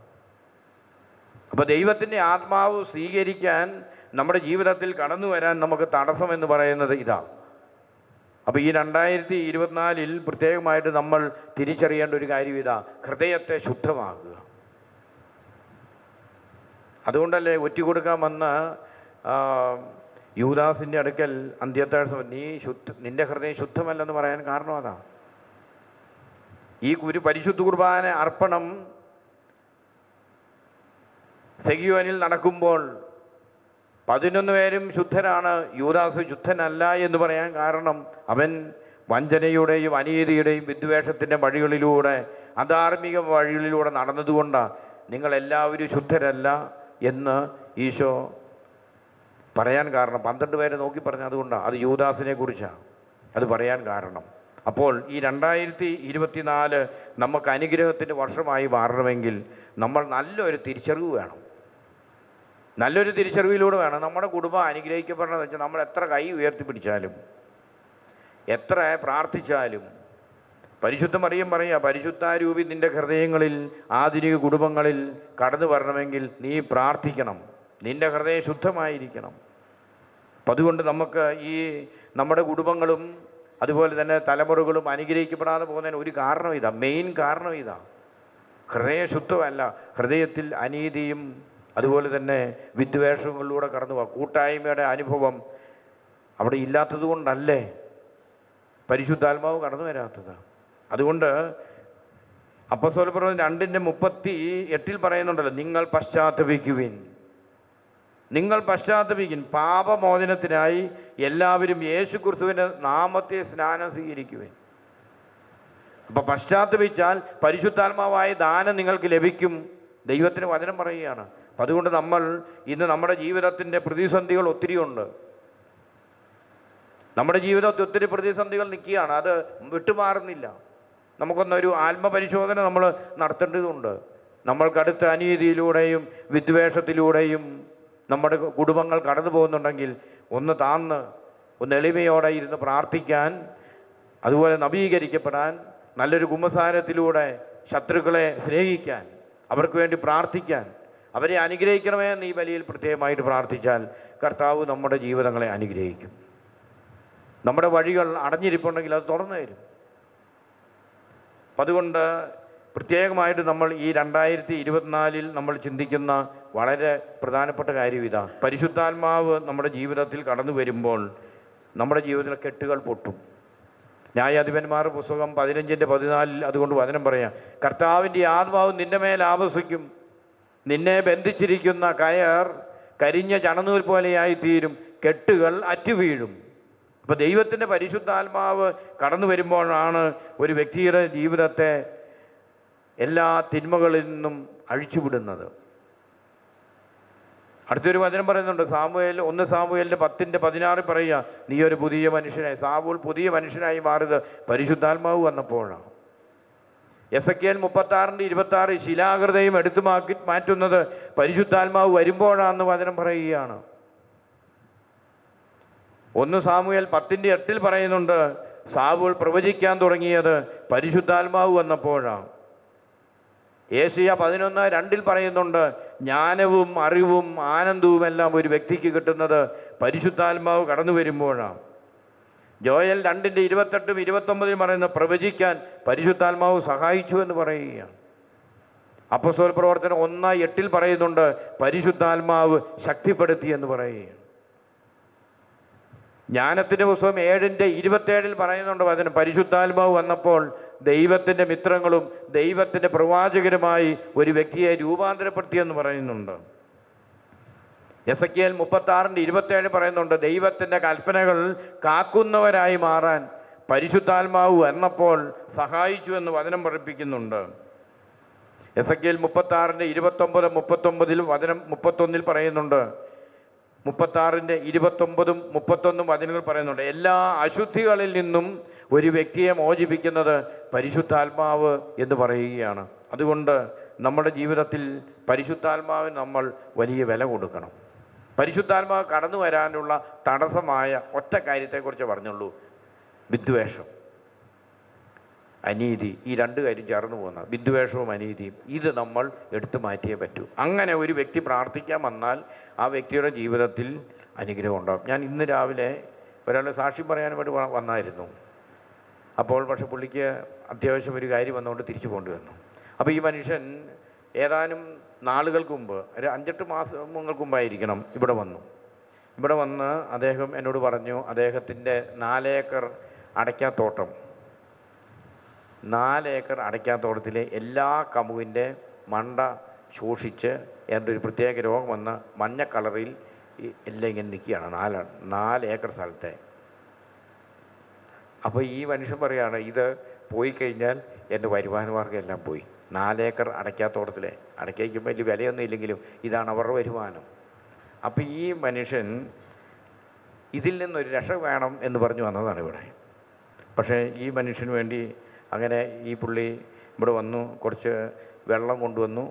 അപ്പോൾ ദൈവത്തിന്റെ ആത്മാവ് സ്വീകരിക്കാൻ നമ്മുടെ ജീവിതത്തിൽ കടന്നു വരാൻ നമുക്ക് തടസ്സം എന്ന് പറയുന്നത് ഇതാണ് അപ്പോൾ ഈ രണ്ടായിരത്തി ഇരുപത്തിനാലിൽ പ്രത്യേകമായിട്ട് നമ്മൾ തിരിച്ചറിയേണ്ട ഒരു കാര്യം ഇതാ. ഹൃദയത്തെ ശുദ്ധമാക്കുക. അതുകൊണ്ടല്ലേ ഒറ്റ കൊടുക്കാൻ വന്ന യൂദാസിന്റെ അടുക്കൽ അന്ത്യത്താഴ്ച നീ ശുദ്ധ നിന്റെ ഹൃദയം ശുദ്ധമല്ലെന്ന് പറയാൻ കാരണം അതാ. ഈ ഒരു പരിശുദ്ധ കുർബാന അർപ്പണം സെഗിയോനിൽ നടക്കുമ്പോൾ പതിനൊന്ന് പേരും ശുദ്ധരാണ് യൂദാസ് ശുദ്ധനല്ല എന്ന് പറയാൻ കാരണം അവൻ വഞ്ചനയുടെയും അനീതിയുടെയും വിദ്വേഷത്തിന്റെ വഴികളിലൂടെ അധാർമിക വഴികളിലൂടെ നടന്നതുകൊണ്ടാണ് നിങ്ങളെല്ലാവരും ശുദ്ധരല്ല എന്ന് ഈശോ പറയാൻ കാരണം. പന്ത്രണ്ട് പേരെ നോക്കി പറഞ്ഞ അതുകൊണ്ടാണ് അത് യൂദാസിനെ കുറിച്ചാണ് അത് പറയാൻ കാരണം. അപ്പോൾ ഈ രണ്ടായിരത്തി ഇരുപത്തിനാല് നമുക്ക് അനുഗ്രഹത്തിന്റെ വർഷമായി മാറണമെങ്കിൽ നമ്മൾ നല്ലൊരു തിരിച്ചറിവ് വേണം. നല്ലൊരു തിരിച്ചറിവിലൂടെ വേണം. നമ്മുടെ കുടുംബം അനുഗ്രഹിക്കപ്പെടണമെന്ന് വെച്ചാൽ നമ്മൾ എത്ര കൈ ഉയർത്തിപ്പിടിച്ചാലും എത്ര പ്രാർത്ഥിച്ചാലും പരിശുദ്ധ മറിയം പറയുക പരിശുദ്ധാരൂപി നിന്റെ ഹൃദയങ്ങളിൽ ആധുനിക കുടുംബങ്ങളിൽ കടന്നു വരണമെങ്കിൽ നീ പ്രാർത്ഥിക്കണം. നിന്റെ ഹൃദയം ശുദ്ധമായിരിക്കണം. അപ്പം അതുകൊണ്ട് നമുക്ക് ഈ നമ്മുടെ കുടുംബങ്ങളും അതുപോലെ തന്നെ തലമുറകളും അനുഗ്രഹിക്കപ്പെടാതെ പോകുന്നതിന് ഒരു കാരണം ഇതാ. മെയിൻ കാരണം ഇതാ. ഹൃദയശുദ്ധമല്ല ഹൃദയത്തിൽ അനീതിയും അതുപോലെ തന്നെ വിദ്വേഷങ്ങളിലൂടെ കടന്നു പോകാം. കൂട്ടായ്മയുടെ അനുഭവം അവിടെ ഇല്ലാത്തത് കൊണ്ടല്ലേ പരിശുദ്ധാത്മാവ് കടന്നു വരാത്തത്? അതുകൊണ്ട് അപ്പസ്വലപ്രവം രണ്ടിന്റെ മുപ്പത്തി എട്ടിൽ പറയുന്നുണ്ടല്ലോ നിങ്ങൾ പശ്ചാത്തപിക്കുവിൻ. നിങ്ങൾ പശ്ചാത്തപിക്കും പാപമോചനത്തിനായി എല്ലാവരും യേശു ക്രിസ്തുവിന്റെ നാമത്തെ സ്നാനം സ്വീകരിക്കുവിൻ. അപ്പം പശ്ചാത്തപിച്ചാൽ പരിശുദ്ധാത്മാവായ ദാനം നിങ്ങൾക്ക് ലഭിക്കും. ദൈവത്തിന് വചനം പറയുകയാണ്. അതുകൊണ്ട് നമ്മൾ ഇന്ന് നമ്മുടെ ജീവിതത്തിന്റെ പ്രതിസന്ധികൾ ഒത്തിരിയുണ്ട് നമ്മുടെ ജീവിതത്തിൽ ഒത്തിരി പ്രതിസന്ധികൾ നിൽക്കുകയാണ്. അത് വിട്ടുമാറുന്നില്ല. നമുക്കൊന്നൊരു ആത്മപരിശോധന നമ്മൾ നടത്തേണ്ടതുണ്ട്. നമ്മൾ നമ്മൾക്കടുത്ത അനീതിയിലൂടെയും വിദ്വേഷത്തിലൂടെയും നമ്മുടെ കുടുംബങ്ങൾ കടന്നു പോകുന്നുണ്ടെങ്കിൽ ഒന്ന് താന്ന് ഒന്ന് എളിമയോടെ ഇരുന്ന് പ്രാർത്ഥിക്കാൻ അതുപോലെ നവീകരിക്കപ്പെടാൻ നല്ലൊരു കുമ്പസാരത്തിലൂടെ ശത്രുക്കളെ സ്നേഹിക്കാൻ അവർക്ക് വേണ്ടി പ്രാർത്ഥിക്കാൻ അവരെ അനുഗ്രഹിക്കണമേ എന്ന് ഈ ബലിയിൽ പ്രത്യേകമായിട്ട് പ്രാർത്ഥിച്ചാൽ കർത്താവ് നമ്മുടെ ജീവിതങ്ങളെ അനുഗ്രഹിക്കും. നമ്മുടെ വഴികൾ അടഞ്ഞിരിപ്പുണ്ടെങ്കിൽ അത് തുറന്നു തരും. അതുകൊണ്ട് പ്രത്യേകമായിട്ട് നമ്മൾ ഈ രണ്ടായിരത്തി ഇരുപത്തിനാലിൽ നമ്മൾ ചിന്തിക്കുന്ന വളരെ പ്രധാനപ്പെട്ട കാര്യം ഇതാ. പരിശുദ്ധാത്മാവ് നമ്മുടെ ജീവിതത്തിൽ കടന്നു വരുമ്പോൾ നമ്മുടെ ജീവിതത്തിലെ കെട്ടുകൾ പൊട്ടും. ന്യായാധിപന്മാർ പുസ്തകം പതിനഞ്ചിന്റെ പതിനാലിൽ അതുകൊണ്ട് വചനം പറയാം. കർത്താവിന്റെ ആത്മാവ് നിന്റെ മേൽ ആവസിക്കും നിന്നെ ബന്ധിച്ചിരിക്കുന്ന കയർ കരിഞ്ഞ ചണനൂൽ പോലെയായി തീരും കെട്ടുകൾ അറ്റുവീഴും. അപ്പോൾ ദൈവത്തിന്റെ പരിശുദ്ധാത്മാവ് കടന്നു വരുമ്പോഴാണ് ഒരു വ്യക്തിയുടെ ജീവിതത്തെ എല്ലാ തിന്മകളിൽ നിന്നും അഴിച്ചുവിടുന്നത്. അടുത്തൊരു വചനം പറയുന്നുണ്ട് സാമുവേൽ ഒന്ന് സാമുവേലിന്റെ പത്തിന്റെ പതിനാറ് പറയുക നീ ഒരു പുതിയ മനുഷ്യനായി സാവൂൾ പുതിയ മനുഷ്യനായി മാറിയത് പരിശുദ്ധാത്മാവ് വന്നപ്പോഴാണ്. എസ് എ കെ എൽ മുപ്പത്താറിന്റെ ഇരുപത്താറ് ശിലാകൃതയും എടുത്തു മാക്കി മാറ്റുന്നത് പരിശുദ്ധാത്മാവ് വരുമ്പോഴാണെന്ന് വചനം പറയുകയാണ്. ഒന്ന് സാമുവേൽ പത്തിന്റെ എട്ടിൽ പറയുന്നുണ്ട് സാവൂൾ പ്രവചിക്കാൻ തുടങ്ങിയത് പരിശുദ്ധാത്മാവ് വന്നപ്പോഴാണ്. ഏഷ്യ പതിനൊന്ന് രണ്ടിൽ പറയുന്നുണ്ട് ജ്ഞാനവും അറിവും ആനന്ദവും എല്ലാം ഒരു വ്യക്തിക്ക് കിട്ടുന്നത് പരിശുദ്ധാത്മാവ് കടന്നു വരുമ്പോഴാണ് ജോയൽ രണ്ടിന്റെ ഇരുപത്തെട്ടും ഇരുപത്തൊമ്പതിലും പറയുന്ന പ്രവചിക്കാൻ പരിശുദ്ധാത്മാവ് സഹായിച്ചു എന്ന് പറയുകയാണ്. അപ്പസോൽ പ്രവർത്തനം ഒന്ന് എട്ടിൽ പറയുന്നുണ്ട് പരിശുദ്ധാത്മാവ് ശക്തിപ്പെടുത്തി എന്ന് പറയുകയാണ്. ജ്ഞാനത്തിന്റെ പുസ്തകം ഏഴിന്റെ ഇരുപത്തേഴിൽ പറയുന്നുണ്ട് അതിന് പരിശുദ്ധാത്മാവ് വന്നപ്പോൾ ദൈവത്തിന്റെ മിത്രങ്ങളും ദൈവത്തിന്റെ പ്രവാചകരുമായി ഒരു വ്യക്തിയെ രൂപാന്തരപ്പെടുത്തിയെന്ന് പറയുന്നുണ്ട്. എസ് എ കെ എൽ മുപ്പത്തി ആറിന്റെ ഇരുപത്തേഴ് പറയുന്നുണ്ട് ദൈവത്തിന്റെ കൽപ്പനകൾ കാക്കുന്നവരായി മാറാൻ പരിശുദ്ധാത്മാവ് വന്നപ്പോൾ സഹായിച്ചു എന്ന് വചനം പഠിപ്പിക്കുന്നുണ്ട്. എസ് എ കെ എൽ മുപ്പത്തി ആറിന്റെ ഇരുപത്തൊമ്പത് മുപ്പത്തൊമ്പതിൽ വചനം മുപ്പത്തൊന്നിൽ പറയുന്നുണ്ട് മുപ്പത്താറിന്റെ ഇരുപത്തൊമ്പതും മുപ്പത്തൊന്നും വചനങ്ങൾ പറയുന്നുണ്ട് എല്ലാ അശുദ്ധികളിൽ നിന്നും ഒരു വ്യക്തിയെ മോചിപ്പിക്കുന്നത് പരിശുദ്ധാത്മാവ് എന്ന് പറയുകയാണ്. അതുകൊണ്ട് നമ്മുടെ ജീവിതത്തിൽ പരിശുദ്ധാത്മാവിന് നമ്മൾ വലിയ വില കൊടുക്കണം. പരിശുദ്ധാത്മാവ് കടന്നു വരാനുള്ള തടസ്സമായ ഒറ്റ കാര്യത്തെക്കുറിച്ച് പറഞ്ഞുള്ളൂ. വിദ്വേഷം. അനീതി ഈ രണ്ട് കാര്യം ചേർന്ന് പോകുന്ന വിദ്വേഷവും അനീതിയും ഇത് നമ്മൾ എടുത്തു മാറ്റിയേ പറ്റൂ. അങ്ങനെ ഒരു വ്യക്തി പ്രാർത്ഥിക്കാൻ വന്നാൽ ആ വ്യക്തിയുടെ ജീവിതത്തിൽ അനുഗ്രഹം ഉണ്ടാകും. ഞാൻ ഇന്ന് രാവിലെ ഒരാളെ സാക്ഷി പറയാൻ വേണ്ടി വന്നായിരുന്നു. അപ്പോൾ പക്ഷെ പുള്ളിക്ക് അത്യാവശ്യം ഒരു കാര്യം വന്നുകൊണ്ട് തിരിച്ചു പോകേണ്ടി വന്നു അപ്പോൾ ഈ മനുഷ്യൻ ഏതാനും നാളുകൾക്ക് മുമ്പ് ഒരു അഞ്ചെട്ട് മാസങ്ങൾക്ക് മുമ്പായിരിക്കണം ഇവിടെ വന്നു. ഇവിടെ വന്ന് അദ്ദേഹം എന്നോട് പറഞ്ഞു അദ്ദേഹത്തിന്റെ നാലേക്കർ അടയ്ക്കാത്തോട്ടം. നാലേക്കർ അടയ്ക്കാത്തോട്ടത്തിലെ എല്ലാ കമുവിന്റെ മണ്ട ശോഷിച്ച് എന്റെ ഒരു പ്രത്യേക രോഗം വന്ന് മഞ്ഞ കളറിൽ എല്ലാം ഇങ്ങനെ നിൽക്കുകയാണ് നാല് നാല് ഏക്കർ സ്ഥലത്തെ. അപ്പോൾ ഈ മനുഷ്യൻ പറയുകയാണ് ഇത് പോയി കഴിഞ്ഞാൽ എന്റെ വരുമാനമാർഗം എല്ലാം പോയി. നാലേക്കർ അടയ്ക്കാത്തോട്ടത്തിലെ അടയ്ക്കയ്ക്കും വലിയ വിലയൊന്നും ഇല്ലെങ്കിലും ഇതാണ് അവരുടെ വരുമാനം. അപ്പോൾ ഈ മനുഷ്യൻ ഇതിൽ നിന്നൊരു രക്ഷ വേണം എന്ന് പറഞ്ഞു വന്നതാണ് ഇവിടെ. പക്ഷേ ഈ മനുഷ്യന് വേണ്ടി അങ്ങനെ ഈ പുള്ളി ഇവിടെ വന്നു കുറച്ച് വെള്ളം കൊണ്ടുവന്നു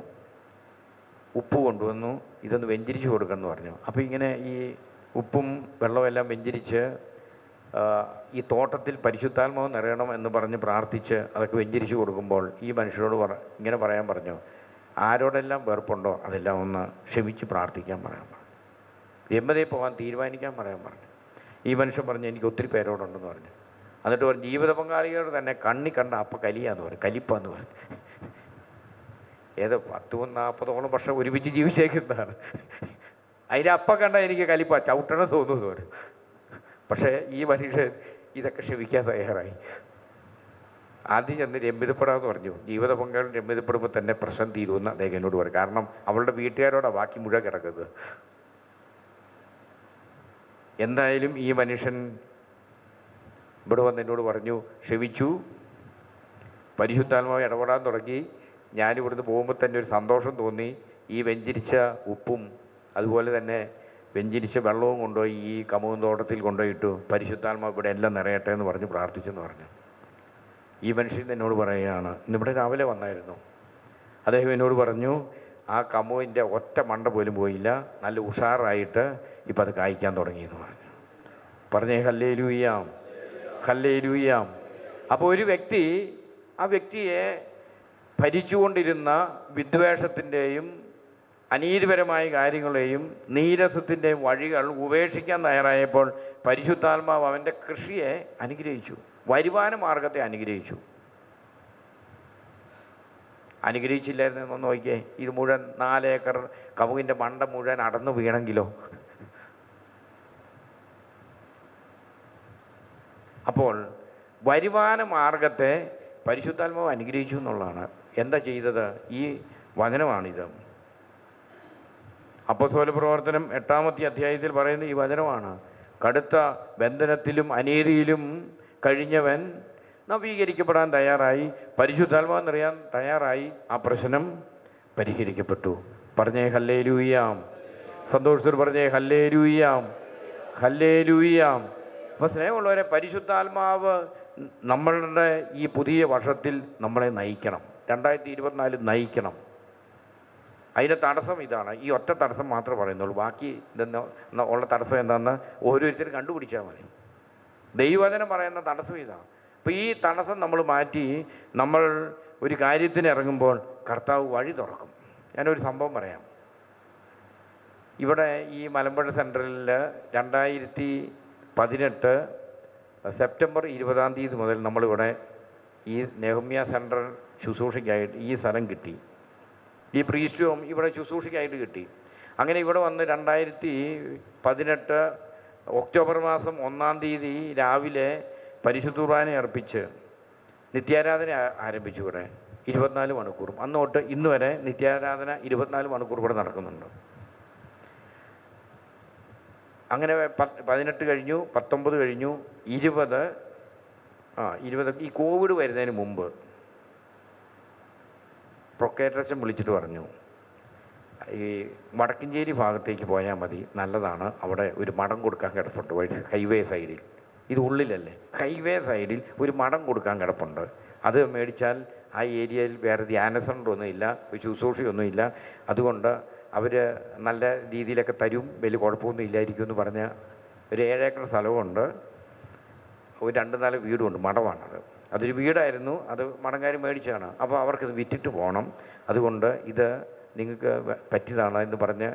ഉപ്പ് കൊണ്ടുവന്നു ഇതൊന്ന് വെഞ്ചരിച്ച് കൊടുക്കണമെന്ന് പറഞ്ഞു. അപ്പോൾ ഇങ്ങനെ ഈ ഉപ്പും വെള്ളവും വെഞ്ചരിച്ച് ആ, ഈ തോട്ടത്തിൽ പരിശുദ്ധാത്മാവ് നിറയണം എന്ന് പറഞ്ഞ് പ്രാർത്ഥിച്ച് അതൊക്കെ വെഞ്ചരിച്ചു കൊടുക്കുമ്പോൾ ഈ മനുഷ്യരോട് പറ ഇങ്ങനെ പറയാൻ പറഞ്ഞു ആരോടെല്ലാം വെറുപ്പുണ്ടോ അതെല്ലാം ഒന്ന് ക്ഷമിച്ച് പ്രാർത്ഥിക്കാൻ പറയാൻ പറഞ്ഞു. രമ്യതയിൽ പോകാൻ തീരുമാനിക്കാൻ പറയാൻ പറഞ്ഞു. ഈ മനുഷ്യൻ പറഞ്ഞു എനിക്ക് ഒത്തിരി പേരോടുണ്ടെന്ന് പറഞ്ഞു. എന്നിട്ട് പറഞ്ഞു ജീവിത പങ്കാളികളോട് തന്നെ കണ്ണി കണ്ട അപ്പ കലിയാന്ന് പറഞ്ഞു കലിപ്പാന്ന് പറഞ്ഞു. ഏതോ പത്തും നാൽപ്പതോളം വർഷം ഒരുമിച്ച് ജീവിച്ചേക്കുന്നതാണ്. അതിന്റെ അപ്പ കണ്ട എനിക്ക് കലിപ്പ ചവിട്ടണം തോന്നുന്നു പറഞ്ഞു. പക്ഷേ ഈ മനുഷ്യൻ ഇതൊക്കെ ക്ഷമിക്കാൻ തയ്യാറായി. ആദ്യം ചെന്ന് രമ്യതപ്പെടാമെന്ന് പറഞ്ഞു. ജീവിത പങ്കാളി രമ്യതപ്പെടുമ്പോൾ തന്നെ പ്രശ്നം തീരുമെന്ന് അദ്ദേഹം എന്നോട് പറയും കാരണം അവളുടെ വീട്ടുകാരോടാണ് ബാക്കി മുഴുവൻ കിടക്കുന്നത്. എന്തായാലും ഈ മനുഷ്യൻ ഇവിടെ വന്ന് എന്നോട് പറഞ്ഞു ക്ഷമിച്ചു. പരിശുദ്ധാത്മാവ് ഇടപെടാൻ തുടങ്ങി. ഞാനിവിടുന്ന് പോകുമ്പോൾ തന്നെ ഒരു സന്തോഷം തോന്നി. ഈ വെഞ്ചരിച്ച ഉപ്പും അതുപോലെ തന്നെ വെഞ്ചരിച്ച വെള്ളവും കൊണ്ടുപോയി ഈ കമുകും തോട്ടത്തിൽ കൊണ്ടുപോയിട്ടു പരിശുദ്ധാത്മാവ് ഇവിടെ എല്ലാം നിറയട്ടെ എന്ന് പറഞ്ഞ് പ്രാർത്ഥിച്ചെന്ന് പറഞ്ഞു. ഈ മനുഷ്യൻ എന്നോട് പറയുകയാണ് ഇന്നിവിടെ രാവിലെ വന്നായിരുന്നു. അദ്ദേഹം എന്നോട് പറഞ്ഞു ആ കമുവിന്റെ ഒറ്റ മണ്ട പോലും പോയില്ല നല്ല ഉഷാറായിട്ട് ഇപ്പം അത് കായ്ക്കാൻ തുടങ്ങിയെന്ന് പറഞ്ഞു. പറഞ്ഞേ ലൂയാം ഹല്ലേ ലൂയാം അപ്പോൾ ഒരു വ്യക്തി ആ വ്യക്തിയെ ഭരിച്ചുകൊണ്ടിരുന്ന വിദ്വേഷത്തിന്റെയും അനീതിപരമായ കാര്യങ്ങളെയും നീരസത്തിന്റെ വഴികൾ ഉപേക്ഷിക്കാൻ തയ്യാറായപ്പോൾ പരിശുദ്ധാത്മാവ് അവന്റെ കൃഷിയെ അനുഗ്രഹിച്ചു. വരുമാന മാർഗത്തെ അനുഗ്രഹിച്ചു. അനുഗ്രഹിച്ചില്ലായിരുന്നു എന്നൊന്ന് നോക്കിയേ. ഇത് മുഴുവൻ നാലേക്കർ കവുകിന്റെ മണ്ട മുഴുവൻ അടന്നു വീണെങ്കിലോ? അപ്പോൾ വരുമാന മാർഗത്തെ പരിശുദ്ധാത്മാവ് അനുഗ്രഹിച്ചു എന്നുള്ളതാണ്. എന്താ ചെയ്തത്? ഈ വചനമാണിത്. അപ്പസ്വല പ്രവർത്തനം എട്ടാമത്തെ അധ്യായത്തിൽ പറയുന്ന ഈ വചനമാണ്. കടുത്ത ബന്ധനത്തിലും അനീതിയിലും കഴിഞ്ഞവൻ നവീകരിക്കപ്പെടാൻ തയ്യാറായി. പരിശുദ്ധാത്മാവ് നിറയാൻ തയ്യാറായി ആ പ്രശ്നം പരിഹരിക്കപ്പെട്ടു. പറഞ്ഞേ ഹല്ലേ ലൂയാം സന്തോഷത്തിൽ പറഞ്ഞേ ഹല്ലേ ലൂയാം ഹല്ലേ ലൂയാം അപ്പോൾ സ്നേഹമുള്ളവരെ പരിശുദ്ധാത്മാവ് നമ്മളുടെ ഈ പുതിയ വർഷത്തിൽ നമ്മളെ നയിക്കണം. രണ്ടായിരത്തി ഇരുപത്തിനാല് നയിക്കണം. അതിന്റെ തടസ്സം ഇതാണ്. ഈ ഒറ്റ തടസ്സം മാത്രമേ പറയുന്നുള്ളൂ. ബാക്കി ഇതെന്ന് ഉള്ള തടസ്സം എന്താണെന്ന് ഓരോരുത്തരും കണ്ടുപിടിച്ചാൽ മതി. ദൈവവചനം പറയുന്ന തടസ്സം ഇതാണ്. അപ്പോൾ ഈ തടസ്സം നമ്മൾ മാറ്റി നമ്മൾ ഒരു കാര്യത്തിന് ഇറങ്ങുമ്പോൾ കർത്താവ് വഴി തുറക്കും. ഞാനൊരു സംഭവം പറയാം. ഇവിടെ ഈ മലമ്പുഴ സെൻട്രലിൽ രണ്ടായിരത്തി പതിനെട്ട് സെപ്റ്റംബർ ഇരുപതാം തീയതി മുതൽ നമ്മളിവിടെ ഈ നെഹമ്യ സെന്റർ ശുശ്രൂഷയ്ക്കായിട്ട് ഈ സ്ഥലം കിട്ടി. ഈ പ്രീസ്റ്റും ഇവിടെ ശുശ്രൂഷയ്ക്കായിട്ട് കിട്ടി. അങ്ങനെ ഇവിടെ വന്ന് രണ്ടായിരത്തി പതിനെട്ട് ഒക്ടോബർ മാസം ഒന്നാം തീയതി രാവിലെ പരിശുദ്ധ കുർബാന അർപ്പിച്ച് നിത്യാരാധന ആരംഭിച്ചു ഇവിടെ. ഇരുപത്തിനാല് മണിക്കൂറും. അന്ന് തൊട്ട് ഇന്ന് വരെ നിത്യാരാധന ഇരുപത്തിനാല് മണിക്കൂർ ഇവിടെ നടക്കുന്നുണ്ട്. അങ്ങനെ പതിനെട്ട് കഴിഞ്ഞു പത്തൊമ്പത് കഴിഞ്ഞു ഇരുപത് ആ ഇരുപത് ഈ കോവിഡ് വരുന്നതിന് മുമ്പ് പ്രൊക്കേറ്ററച്ചൻ വിളിച്ചിട്ട് പറഞ്ഞു ഈ വടക്കഞ്ചേരി ഭാഗത്തേക്ക് പോയാൽ മതി നല്ലതാണ്. അവിടെ ഒരു മഠം കൊടുക്കാൻ കിടപ്പുണ്ട് വഴി ഹൈവേ സൈഡിൽ. ഇത് ഉള്ളിലല്ലേ? ഹൈവേ സൈഡിൽ ഒരു മഠം കൊടുക്കാൻ കിടപ്പുണ്ട്. അത് മേടിച്ചാൽ ആ ഏരിയയിൽ വേറെ ധ്യാന സെന്ററൊന്നുമില്ല ശുശ്രൂഷയൊന്നുമില്ല അതുകൊണ്ട് അവർ നല്ല രീതിയിലൊക്കെ തരും വലിയ കുഴപ്പമൊന്നും ഇല്ലായിരിക്കും എന്ന് പറഞ്ഞ ഒരു ഏഴേക്കർ സ്ഥലമുണ്ട് ഒരു രണ്ട് നാല് വീടുമുണ്ട് മഠമാണത്. അതൊരു വീടായിരുന്നു. അത് മടങ്ങാർ മേടിച്ചാണ് അപ്പോൾ അവർക്കിത് വിറ്റിട്ട് പോകണം അതുകൊണ്ട് ഇത് നിങ്ങൾക്ക് പറ്റിയതാണ് എന്ന് പറഞ്ഞ്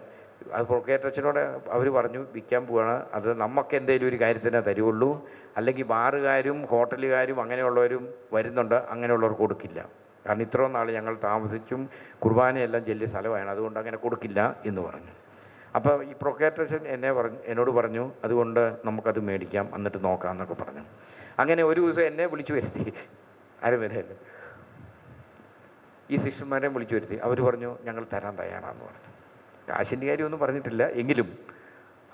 അത് പ്രൊക്കേറ്റച്ചനോട് അവർ പറഞ്ഞു വിൽക്കാൻ പോവാണ്. അത് നമുക്ക് എന്തെങ്കിലും ഒരു കാര്യത്തിനെ തരുള്ളൂ അല്ലെങ്കിൽ ബാറുകാരും ഹോട്ടലുകാരും അങ്ങനെയുള്ളവരും വരുന്നുണ്ട്. അങ്ങനെയുള്ളവർ കൊടുക്കില്ല. കാരണം ഇത്രയും നാൾ ഞങ്ങൾ താമസിച്ചും കുർബാനയെല്ലാം ചെല്ലിയ സ്ഥലമാണ് അതുകൊണ്ട് അങ്ങനെ കൊടുക്കില്ല എന്ന് പറഞ്ഞു. അപ്പോൾ ഈ പ്രൊക്കേറ്റേഷൻ എന്നെ പറഞ്ഞു എന്നോട് പറഞ്ഞു അതുകൊണ്ട് നമുക്കത് മേടിക്കാം. എന്നിട്ട് നോക്കാം എന്നൊക്കെ പറഞ്ഞു. അങ്ങനെ ഒരു ദിവസം എന്നെ വിളിച്ചു വരുത്തി. അരവിന്ദൻ ഈ ശിഷ്യന്മാരെ വിളിച്ചു വരുത്തി. അവർ പറഞ്ഞു ഞങ്ങൾ തരാൻ തയ്യാറാണെന്ന് പറഞ്ഞു. കാശിന്റെ കാര്യമൊന്നും പറഞ്ഞിട്ടില്ല എങ്കിലും.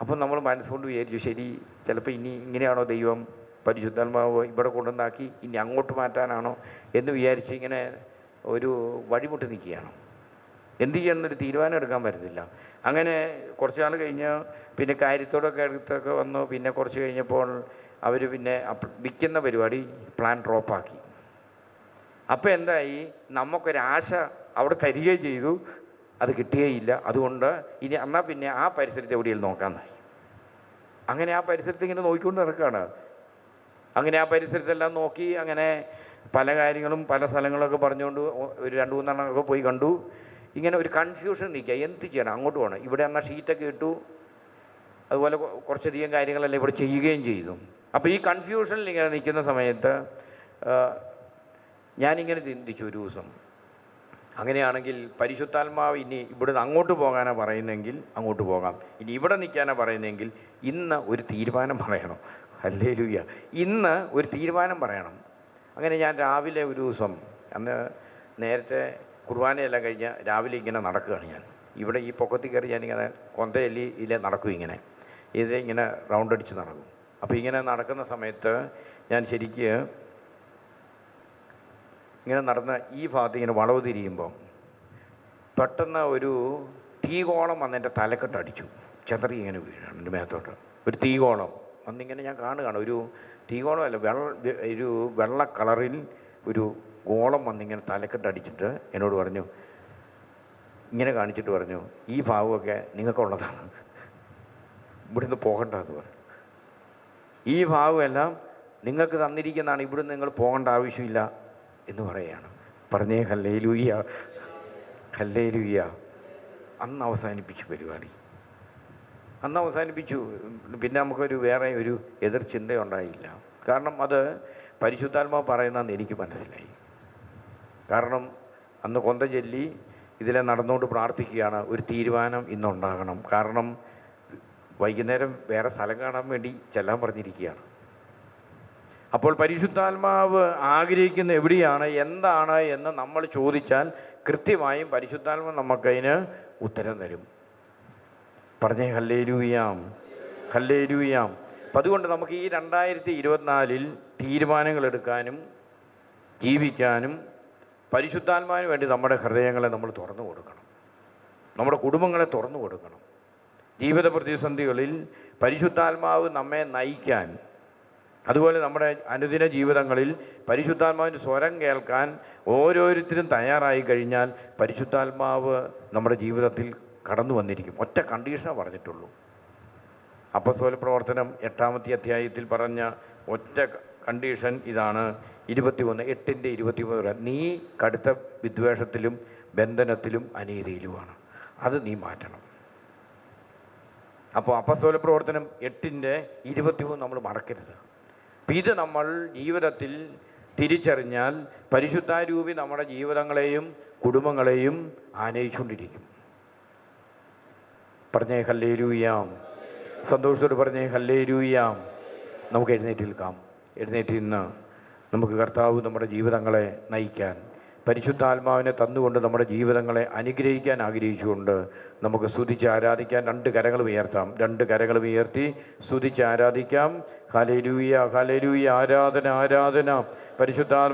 അപ്പം നമ്മൾ മനസ്സുകൊണ്ട് വിചാരിച്ചു ശരി ചിലപ്പോൾ ഇനി ഇങ്ങനെയാണോ ദൈവം പരിശുദ്ധാത്മാവ് ഇവിടെ കൊണ്ടുവന്നാക്കി ഇനി അങ്ങോട്ട് മാറ്റാനാണോ? എന്ന് വിചാരിച്ച് ഇങ്ങനെ ഒരു വഴിമുട്ട് നിൽക്കുകയാണ്. എന്ത് ചെയ്യണമെന്നൊരു തീരുമാനം എടുക്കാൻ പറ്റുന്നില്ല. അങ്ങനെ കുറച്ച് നാൾ കഴിഞ്ഞ് പിന്നെ കാര്യത്തോടൊക്കെ അടുത്തൊക്കെ വന്നു. പിന്നെ കുറച്ച് കഴിഞ്ഞപ്പോൾ അവർ പിന്നെ വിൽക്കുന്ന പരിപാടി പ്ലാൻ ഡ്രോപ്പാക്കി അപ്പോൾ എന്തായി? നമുക്കൊരാശ അവിടെ തരികയും ചെയ്തു. അത് കിട്ടുകയില്ല. അതുകൊണ്ട് ഇനി എന്നാൽ പിന്നെ ആ പരിസരത്ത് എവിടെയെങ്കിലും നോക്കാമെന്നായി അങ്ങനെ ആ പരിസരത്ത് ഇങ്ങനെ നോക്കിക്കൊണ്ട് നടക്കുകയാണ് അങ്ങനെ ആ പരിസരത്തെല്ലാം നോക്കി അങ്ങനെ പല കാര്യങ്ങളും പല സ്ഥലങ്ങളൊക്കെ പറഞ്ഞുകൊണ്ട് ഒരു രണ്ട് മൂന്നെണ്ണമൊക്കെ പോയി കണ്ടു. ഇങ്ങനെ ഒരു കൺഫ്യൂഷൻ നിൽക്കുക എന്ത് ചെയ്യണം അങ്ങോട്ട് പോകണം ഇവിടെ എന്നാൽ ഷീറ്റൊക്കെ ഇട്ടു. അതുപോലെ കുറച്ചധികം കാര്യങ്ങളെല്ലാം ഇവിടെ ചെയ്യുകയും ചെയ്തു. അപ്പോൾ ഈ കൺഫ്യൂഷനിൽ ഇങ്ങനെ നിൽക്കുന്ന സമയത്ത് ഞാനിങ്ങനെ ചിന്തിച്ചു ഒരു ദിവസം. അങ്ങനെയാണെങ്കിൽ പരിശുദ്ധാത്മാവ് ഇനി ഇവിടുന്ന് അങ്ങോട്ട് പോകാനാണ് പറയുന്നതെങ്കിൽ അങ്ങോട്ട് പോകാം. ഇനി ഇവിടെ നിൽക്കാനാണ് പറയുന്നതെങ്കിൽ ഇന്ന് ഒരു തീരുമാനം പറയണം. അല്ലേ ലൂയ ഇന്ന് ഒരു തീരുമാനം പറയണം. അങ്ങനെ ഞാൻ രാവിലെ ഒരു ദിവസം അന്ന് നേരത്തെ കുർബാനയെല്ലാം കഴിഞ്ഞ് രാവിലെ ഇങ്ങനെ നടക്കുകയാണ് ഞാൻ. ഇവിടെ ഈ പൊക്കത്തിൽ കയറി ഞാനിങ്ങനെ കൊന്തയല്ലിയിൽ നടക്കും ഇങ്ങനെ. ഇത് ഇങ്ങനെ റൗണ്ട് അടിച്ച് നടക്കും. അപ്പോൾ ഇങ്ങനെ നടക്കുന്ന സമയത്ത് ഞാൻ ശരിക്ക് ഇങ്ങനെ നടന്ന ഈ ഭാഗത്ത് ഇങ്ങനെ വളവ് തിരിയുമ്പം പെട്ടെന്ന് ഒരു തീകോളം വന്ന് എന്റെ തലക്കെട്ട് അടിച്ചു. ചെതറി ഇങ്ങനെ വീഴാണ് എന്റെ മേത്തോട്ട്. ഒരു തീകോളം വന്നിങ്ങനെ ഞാൻ കാണുകയാണ്. ഒരു തീകോളമല്ല വെള്ള ഒരു വെള്ള കളറിൽ ഒരു ഗോളം വന്നിങ്ങനെ തലക്കെട്ട് അടിച്ചിട്ട് എന്നോട് പറഞ്ഞു ഇങ്ങനെ കാണിച്ചിട്ട് പറഞ്ഞു ഈ ഭാവമൊക്കെ നിങ്ങൾക്കുള്ളതാണ്. ഇവിടുന്ന് പോകണ്ടെന്ന് പറഞ്ഞു. ഈ ഭാവമെല്ലാം നിങ്ങൾക്ക് തന്നിരിക്കുന്നതാണ്. ഇവിടുന്ന് നിങ്ങൾ പോകേണ്ട ആവശ്യമില്ല എന്ന് പറയുകയാണ്. പറഞ്ഞേ ഹല്ലേ ലൂയ്യ ഹല്ലേ ലൂയ്യ അന്ന് അവസാനിപ്പിച്ചു പരിപാടി. അന്ന് അവസാനിപ്പിച്ചു. പിന്നെ നമുക്കൊരു വേറെ ഒരു എതിർ ചിന്തയുണ്ടായില്ല. കാരണം അത് പരിശുദ്ധാത്മാവ് പറയുന്നതെന്ന് എനിക്ക് മനസ്സിലായി. കാരണം അന്ന് കൊന്ത ചൊല്ലി ഇതിലെ നടന്നുകൊണ്ട് പ്രാർത്ഥിക്കുകയാണ്. ഒരു തീരുമാനം ഇന്നുണ്ടാകണം. കാരണം വൈകുന്നേരം വേറെ സ്ഥലം കാണാൻ വേണ്ടി ചെല്ലാൻ പറഞ്ഞിരിക്കുകയാണ്. അപ്പോൾ പരിശുദ്ധാത്മാവ് ആഗ്രഹിക്കുന്ന എവിടെയാണ് എന്താണ് എന്ന് നമ്മൾ ചോദിച്ചാൽ കൃത്യമായും പരിശുദ്ധാത്മാവ് നമുക്കതിന് ഉത്തരം തരും. പറഞ്ഞേ ഹല്ലേരൂയാം ഹല്ലേരൂയാം അപ്പം അതുകൊണ്ട് നമുക്ക് ഈ രണ്ടായിരത്തി ഇരുപത്തിനാലിൽ തീരുമാനങ്ങൾ എടുക്കാനും ജീവിക്കാനും പരിശുദ്ധാത്മാവിന് വേണ്ടി നമ്മുടെ ഹൃദയങ്ങളെ നമ്മൾ തുറന്നു കൊടുക്കണം. നമ്മുടെ കുടുംബങ്ങളെ തുറന്നു കൊടുക്കണം. ജീവിത പ്രതിസന്ധികളിൽ പരിശുദ്ധാത്മാവ് നമ്മെ നയിക്കാൻ അതുപോലെ നമ്മുടെ അനുദിന ജീവിതങ്ങളിൽ പരിശുദ്ധാത്മാവിന്റെ സ്വരം കേൾക്കാൻ ഓരോരുത്തരും തയ്യാറായി കഴിഞ്ഞാൽ പരിശുദ്ധാത്മാവ് നമ്മുടെ ജീവിതത്തിൽ കടന്നു വന്നിരിക്കും. ഒറ്റ കണ്ടീഷനെ പറഞ്ഞിട്ടുള്ളൂ. അപ്പസ്തോല പ്രവർത്തനം എട്ടാമത്തെ അധ്യായത്തിൽ പറഞ്ഞ ഒറ്റ കണ്ടീഷൻ ഇതാണ്. ഇരുപത്തിയൊന്ന് എട്ടിന്റെ ഇരുപത്തിമൂന്ന് നീ കടുത്ത വിദ്വേഷത്തിലും ബന്ധനത്തിലും അനീതിയിലുമാണ്. അത് നീ മാറ്റണം. അപ്പോൾ അപ്പസ്തോല പ്രവർത്തനം എട്ടിന്റെ ഇരുപത്തിമൂന്ന് നമ്മൾ മറക്കരുത്. പിത നമ്മൾ ജീവിതത്തിൽ തിരിച്ചറിഞ്ഞാൽ പരിശുദ്ധാരൂപി നമ്മുടെ ജീവിതങ്ങളെയും കുടുംബങ്ങളെയും ആനയിച്ചുകൊണ്ടിരിക്കും. പറഞ്ഞേ ഹല്ലേ രൂയാം സന്തോഷത്തോട് പറഞ്ഞേ ഹല്ലേ രൂയാം നമുക്ക് എഴുന്നേറ്റ് നിൽക്കാം എഴുന്നേറ്റ് ഇന്ന് നമുക്ക് കർത്താവ് നമ്മുടെ ജീവിതങ്ങളെ നയിക്കാൻ പരിശുദ്ധാത്മാവിനെ തന്നുകൊണ്ട് നമ്മുടെ ജീവിതങ്ങളെ അനുഗ്രഹിക്കാൻ ആഗ്രഹിച്ചുകൊണ്ട് നമുക്ക് സ്തുതിച്ച് ആരാധിക്കാൻ രണ്ട് കരങ്ങൾ ഉയർത്താം. രണ്ട് കരങ്ങൾ ഉയർത്തി സ്തുതിച്ച് ആരാധിക്കാം. ഹലരൂയ ഹലരൂയ ആരാധന ആരാധന. പരിശുദ്ധാത്മ